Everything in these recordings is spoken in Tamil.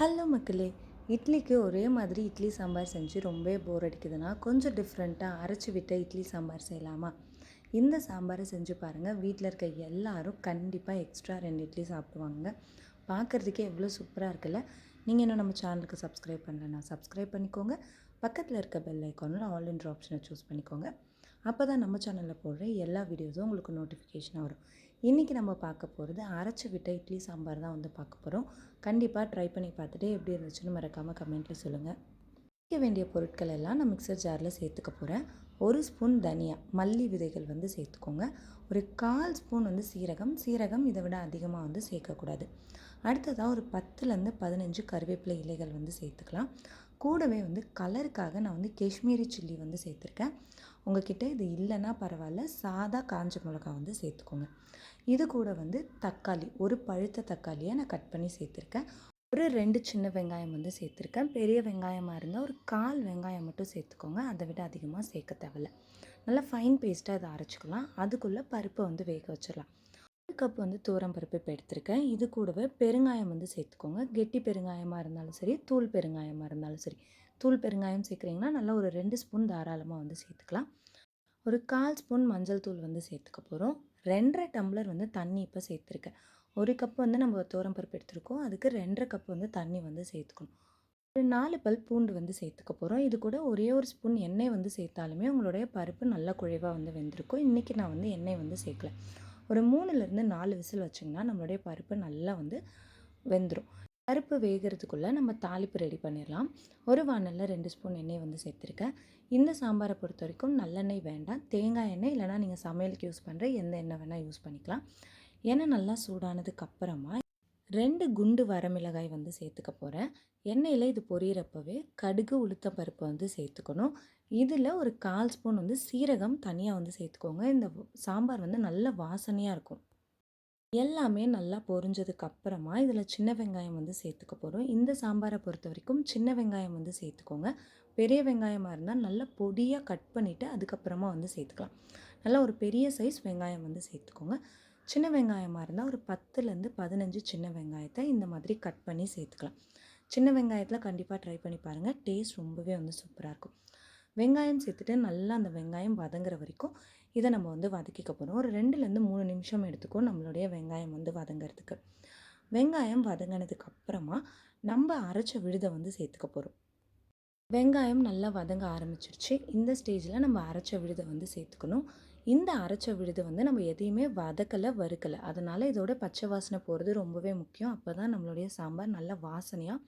ஹலோ மக்களே இட்லிக்கு ஒரே மாதிரி இட்லி சாம்பார் செஞ்சு ரொம்பவே போர் அடிக்குதுன்னா கொஞ்சம் டிஃப்ரெண்ட்டாக அரைச்சி விட்ட இட்லி சாம்பார் செய்யலாமா? இந்த சாம்பாரை செஞ்சு பாருங்கள் வீட்டில் இருக்க எல்லாரும் கண்டிப்பாக எக்ஸ்ட்ரா ரெண்டு இட்லி சாப்பிடுவாங்க. பார்க்குறதுக்கே எவ்வளோ சூப்பராக இருக்குல்ல? நீங்கள் இன்னும் நம்ம சேனலுக்கு சப்ஸ்கிரைப் பண்ணலன்னா சப்ஸ்கிரைப் பண்ணிக்கோங்க. பக்கத்தில் இருக்க பெல் ஐக்கானில் ஆல் இன்ட்ரு ஆப்ஷனை சூஸ் பண்ணிக்கோங்க. அப்போ தான் நம்ம சேனலில் போடுற எல்லா வீடியோஸும் உங்களுக்கு நோட்டிஃபிகேஷனாக வரும். இன்றைக்கி நம்ம பார்க்க போகிறது அரைச்சி விட்ட இட்லி சாம்பார் தான் வந்து பார்க்க போகிறோம் கண்டிப்பாக ட்ரை பண்ணி பார்த்துட்டு எப்படி இருந்துச்சுன்னு மறக்காமல் கமெண்ட்டில் சொல்லுங்கள் வைக்க வேண்டிய பொருட்கள் எல்லாம் நான் மிக்சர் ஜாரில் சேர்த்துக்க போகிறேன் ஒரு ஸ்பூன் தனியா மல்லி விதைகள் வந்து சேர்த்துக்கோங்க. ஒரு கால் ஸ்பூன் வந்து சீரகம். சீரகம் இதை விட அதிகமாக வந்து சேர்க்கக்கூடாது அடுத்ததாக ஒரு பத்துலேருந்து பதினஞ்சு கருவேப்பிலை இலைகள் வந்து சேர்த்துக்கலாம். கூடவே வந்து கலருக்காக நான் வந்து காஷ்மீரி சில்லி வந்து சேர்த்துருக்கேன். உங்ககிட்ட இது இல்லைன்னா பரவாயில்ல. சாதா காஞ்ச மிளகா வந்து சேர்த்துக்கோங்க. இது கூட வந்து தக்காளி ஒரு பழுத்த தக்காளியை நான் கட் பண்ணி சேர்த்துருக்கேன். ஒரு ரெண்டு சின்ன வெங்காயம் வந்து சேர்த்துருக்கேன். பெரிய வெங்காயமாக இருந்தால் ஒரு கால் வெங்காயம் மட்டும் சேர்த்துக்கோங்க. அதை விட அதிகமாக சேர்க்க தேவையில்ல. நல்லா ஃபைன் பேஸ்ட்டாக இதை அரைச்சிக்கலாம். அதுக்குள்ளே பருப்பை வந்து வேக வச்சிடலாம். ஒரு கப் வந்து தூரம் பருப்பு இப்போ எடுத்திருக்கேன். இது கூடவே பெருங்காயம் வந்து சேர்த்துக்கோங்க. கெட்டி பெருங்காயமாக இருந்தாலும் சரி தூள் பெருங்காயமாக இருந்தாலும் சரி. தூள் பெருங்காயம் சேர்க்குறீங்கன்னா நல்லா ஒரு ரெண்டு ஸ்பூன் தாராளமாக வந்து சேர்த்துக்கலாம். ஒரு கால் ஸ்பூன் மஞ்சள் தூள் வந்து சேர்த்துக்க போகிறோம் ரெண்டரை டம்ளர் வந்து தண்ணி இப்போ சேர்த்துருக்கேன். ஒரு கப் வந்து நம்ம தோரம் பருப்பு எடுத்துருக்கோம். அதுக்கு ரெண்டரை கப் வந்து தண்ணி வந்து சேர்த்துக்கணும். ஒரு நாலு பல் பூண்டு வந்து சேர்த்துக்க போகிறோம் இது கூட ஒரே ஒரு ஸ்பூன் எண்ணெய் வந்து சேர்த்தாலுமே உங்களுடைய பருப்பு நல்லா குழைவாக வந்து வெந்திருக்கும். இன்றைக்கி நான் வந்து எண்ணெய் வந்து சேர்க்கல. ஒரு மூணுலேருந்து நாலு விசில் வச்சிங்கன்னா நம்மளுடைய பருப்பு நல்லா வந்து வெந்துடும் பருப்பு வேகிறதுக்குள்ளே நம்ம தாளிப்பு ரெடி பண்ணிடலாம். ஒரு வானலில் ரெண்டு ஸ்பூன் எண்ணெய் வந்து சேர்த்துருக்கேன் இந்த சாம்பாரை பொறுத்த வரைக்கும் நல்லெண்ணெய் வேண்டாம். தேங்காய் எண்ணெய் இல்லைனா நீங்கள் சமையலுக்கு யூஸ் பண்ணுற எந்த எண்ணெய் வேணால் யூஸ் பண்ணிக்கலாம். எண்ணெய் நல்லா சூடானதுக்கு அப்புறமா ரெண்டு குண்டு வரமிளகாய் வந்து சேர்த்துக்க போகிறேன் எண்ணெயில் இது பொரியிறப்பவே கடுகு உளுத்த பருப்பு வந்து சேர்த்துக்கணும். இதில் ஒரு கால் ஸ்பூன் வந்து சீரகம் தனியாக வந்து சேர்த்துக்கோங்க. இந்த சாம்பார் வந்து நல்ல வாசனையாக இருக்கும். எல்லாமே நல்லா பொரிஞ்சதுக்கு அப்புறமா இதில் சின்ன வெங்காயம் வந்து சேர்த்துக்க போகிறோம் இந்த சாம்பாரை பொறுத்த வரைக்கும் சின்ன வெங்காயம் வந்து சேர்த்துக்கோங்க. பெரிய வெங்காயமாக இருந்தால் நல்லா பொடியாக கட் பண்ணிவிட்டு அதுக்கப்புறமா வந்து சேர்த்துக்கலாம். நல்லா ஒரு பெரிய சைஸ் வெங்காயம் வந்து சேர்த்துக்கோங்க. சின்ன வெங்காயமாக இருந்தால் ஒரு பத்துலேருந்து பதினஞ்சு சின்ன வெங்காயத்தை இந்த மாதிரி கட் பண்ணி சேர்த்துக்கலாம். சின்ன வெங்காயத்தில் கண்டிப்பாக ட்ரை பண்ணி பாருங்கள் டேஸ்ட் ரொம்பவே வந்து சூப்பராக இருக்கும். வெங்காயம் சேர்த்துட்டு நல்லா அந்த வெங்காயம் வதங்குற வரைக்கும் இதை நம்ம வந்து வதக்கிக்க போகிறோம் ஒரு ரெண்டுலேருந்து மூணு நிமிஷம் எடுத்துக்கும் நம்மளுடைய வெங்காயம் வந்து வதங்கிறதுக்கு. வெங்காயம் வதங்கினதுக்கு அப்புறமா நம்ம அரைச்ச விழுதை வந்து சேர்த்துக்க போகிறோம் வெங்காயம் நல்லா வதங்க ஆரம்பிச்சிருச்சு. இந்த ஸ்டேஜில் நம்ம அரைச்ச விழுதை வந்து சேர்த்துக்கணும். இந்த அரைச்ச விழுது வந்து நம்ம எதையுமே வதக்கலை வறுக்கலை. அதனால் இதோட பச்சை வாசனை போகிறது ரொம்பவே முக்கியம். அப்போ தான் நம்மளுடைய சாம்பார் நல்ல வாசனையாக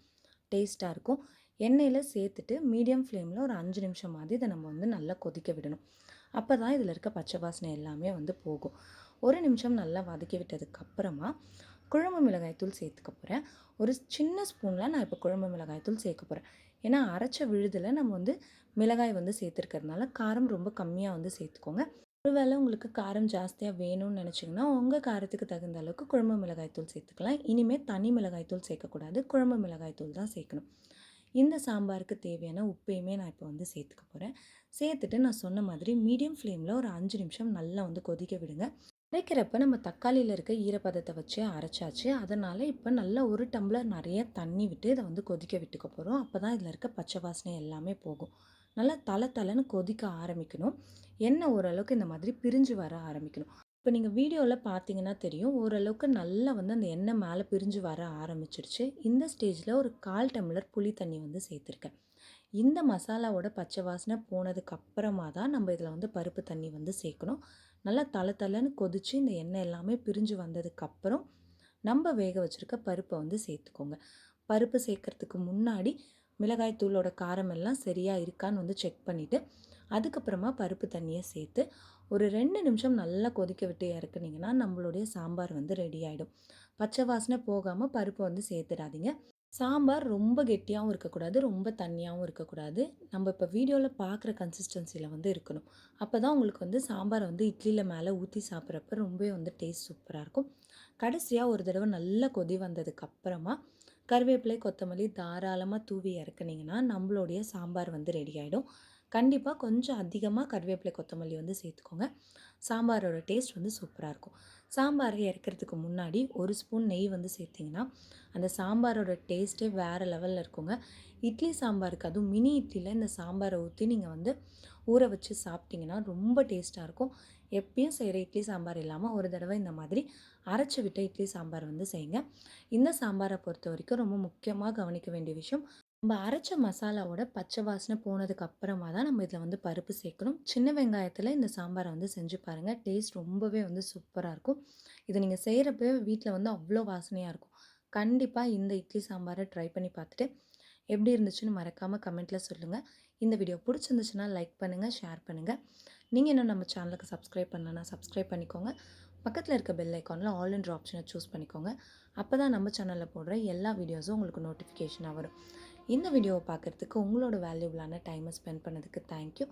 டேஸ்ட்டாக இருக்கும். எண்ணெயில் சேர்த்துட்டு மீடியம் ஃப்ளேமில் ஒரு அஞ்சு நிமிஷம் மாதிரி இதை நம்ம வந்து நல்லா கொதிக்க விடணும். அப்போ தான் இதில் இருக்க பச்சை வாசனை எல்லாமே வந்து போகும். ஒரு நிமிஷம் நல்லா வதக்கி விட்டதுக்கப்புறமா குழம்பு மிளகாய்த்தூள் சேர்த்துக்க போகிறேன் ஒரு சின்ன ஸ்பூனில் நான் இப்போ குழம்பு மிளகாய்த்தூள் சேர்க்க போகிறேன் ஏன்னா அரைச்ச விழுதில் நம்ம வந்து மிளகாய் வந்து சேர்த்துருக்கறதுனால காரம் ரொம்ப கம்மியாக வந்து சேர்த்துக்கோங்க. ஒருவேளை உங்களுக்கு காரம் ஜாஸ்தியாக வேணும்னு நினச்சிங்கன்னா உங்கள் காரத்துக்கு தகுந்த அளவுக்கு குழம்பு மிளகாய்த்தூள் சேர்த்துக்கலாம். இனிமேல் தனி மிளகாய்த்தூள் சேர்க்கக்கூடாது. குழம்பு மிளகாய்த்தூள் தான் சேர்க்கணும். இந்த சாம்பாருக்கு தேவையான உப்பையுமே நான் இப்போ வந்து சேர்த்துக்க போகிறேன் சேர்த்துட்டு நான் சொன்ன மாதிரி மீடியம் ஃப்ளேமில் ஒரு அஞ்சு நிமிஷம் நல்லா வந்து கொதிக்க விடுங்க. அரைக்கிறப்ப நம்ம தக்காளியில் இருக்க ஈரப்பதத்தை வச்சு அரைச்சாச்சு. அதனால் இப்போ நல்லா ஒரு டம்ளர் நிறைய தண்ணி விட்டு இதை வந்து கொதிக்க விட்டுக்க போகிறோம் அப்போ தான் இதில் இருக்க பச்சை வாசனை எல்லாமே போகும். நல்லா தலை தலைன்னு கொதிக்க ஆரம்பிக்கணும். எண்ணெய் ஓரளவுக்கு இந்த மாதிரி பிரிஞ்சு வர ஆரம்பிக்கணும். இப்போ நீங்கள் வீடியோவில் பார்த்தீங்கன்னா தெரியும் ஓரளவுக்கு நல்லா வந்து அந்த எண்ணெய் மேலே பிரிஞ்சு வர ஆரம்பிச்சிருச்சு. இந்த ஸ்டேஜில் ஒரு கால் டம்ளர் புளி தண்ணி வந்து சேர்த்துருக்கேன். இந்த மசாலாவோட பச்சை வாசனை போனதுக்கு அப்புறமா தான் நம்ம இதில் வந்து பருப்பு தண்ணி வந்து சேர்க்கணும். நல்லா தலை தலைன்னு கொதித்து இந்த எண்ணெய் எல்லாமே பிரிஞ்சு வந்ததுக்கப்புறம் நம்ம வேக வச்சுருக்க பருப்பை வந்து சேர்த்துக்கோங்க. பருப்பு சேர்க்குறதுக்கு முன்னாடி மிளகாய் தூளோட காரம் எல்லாம் சரியாக இருக்கான்னு வந்து செக் பண்ணிவிட்டு அதுக்கப்புறமா பருப்பு தண்ணியை சேர்த்து ஒரு ரெண்டு நிமிஷம் நல்லா கொதிக்க விட்டு இறக்குனீங்கன்னா நம்மளுடைய சாம்பார் வந்து ரெடி ஆகிடும் பச்சை வாசனை போகாமல் பருப்பு வந்து சேர்த்துடாதீங்க. சாம்பார் ரொம்ப கெட்டியாகவும் இருக்கக்கூடாது ரொம்ப தண்ணியாகவும் இருக்கக்கூடாது. நம்ம இப்போ வீடியோவில் பார்க்குற கன்சிஸ்டன்சியில் வந்து இருக்கணும். அப்போ தான் உங்களுக்கு வந்து சாம்பாரை வந்து இட்லியில் மேலே ஊற்றி சாப்பிட்றப்ப ரொம்பவே வந்து டேஸ்ட் சூப்பராக இருக்கும். கடைசியாக ஒரு தடவை நல்லா கொதி வந்ததுக்கப்புறமா கருவேப்பிலை கொத்தமல்லி தாராளமாக தூவி இறக்குனீங்கன்னா நம்மளுடைய சாம்பார் வந்து ரெடி ஆகிடும் கண்டிப்பாக கொஞ்சம் அதிகமாக கருவேப்பிலை கொத்தமல்லி வந்து சேர்த்துக்கோங்க. சாம்பாரோட டேஸ்ட் வந்து சூப்பராக இருக்கும். சாம்பாரை இறக்கிறதுக்கு முன்னாடி ஒரு ஸ்பூன் நெய் வந்து சேர்த்திங்கன்னா அந்த சாம்பாரோட டேஸ்ட்டே வேறு லெவலில் இருக்குங்க. இட்லி சாம்பாருக்கு அதுவும் மினி இட்லியில் இந்த சாம்பாரை ஊற்றி நீங்கள் வந்து ஊற வச்சு சாப்பிட்டிங்கன்னா ரொம்ப டேஸ்ட்டாக இருக்கும். எப்பயும் செய்கிற இட்லி சாம்பார் இல்லாமல் ஒரு தடவை இந்த மாதிரி அரைச்சி விட்ட இட்லி சாம்பார் வந்து செய்யுங்க. இந்த சாம்பாரை பொறுத்த வரைக்கும் ரொம்ப முக்கியமாக கவனிக்க வேண்டிய விஷயம் நம்ம அரைச்ச மசாலாவோட பச்சை வாசனை போனதுக்கு அப்புறமா தான் நம்ம இதில் வந்து பருப்பு சேர்க்கணும். சின்ன வெங்காயத்தில் இந்த சாம்பாரை வந்து செஞ்சு பாருங்கள் டேஸ்ட் ரொம்பவே வந்து சூப்பராக இருக்கும். இதை நீங்கள் செய்கிறப்ப வீட்டில் வந்து அவ்வளோ வாசனையாக இருக்கும். கண்டிப்பாக இந்த இட்லி சாம்பாரை ட்ரை பண்ணி பார்த்துட்டு எப்படி இருந்துச்சுன்னு மறக்காமல் கமெண்ட்டில் சொல்லுங்கள் இந்த வீடியோ பிடிச்சிருந்துச்சுன்னா லைக் பண்ணுங்கள் ஷேர் பண்ணுங்கள் நீங்கள் இன்னும் நம்ம சேனலுக்கு சப்ஸ்கிரைப் பண்ணலன்னா சப்ஸ்கிரைப் பண்ணிக்கோங்க. பக்கத்தில் இருக்க பெல் ஐக்கானில் ஆல் என்ற ஆப்ஷனை சூஸ் பண்ணிக்கோங்க. அப்போ தான் நம்ம சேனலில் போடுற எல்லா வீடியோஸும் உங்களுக்கு நோட்டிஃபிகேஷனாக வரும். இந்த வீடியோவை பார்க்குறதுக்கு உங்களோட வேல்யூபிளான டைமை ஸ்பெண்ட் பண்ணதுக்கு தேங்க்யூ